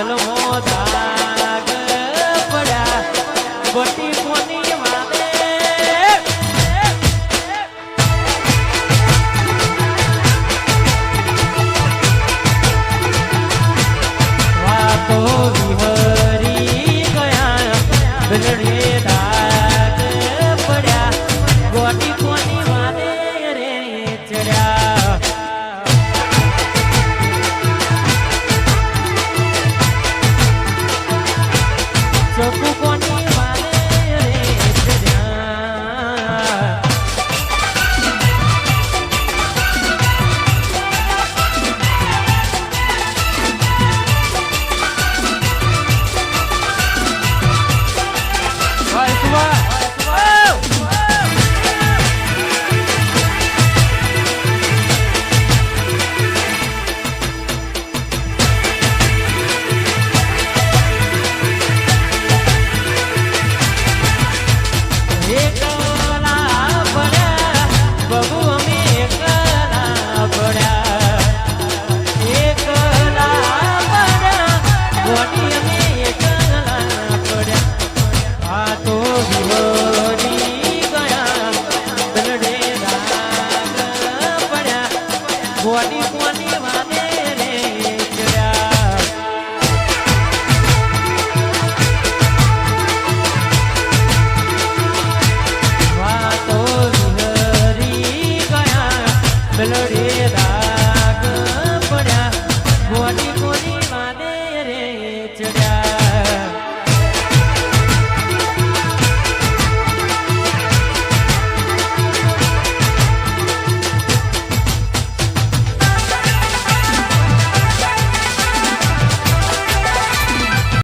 દિલમો દાગ પડ્યા બટી કોની Sopra Derecha. melody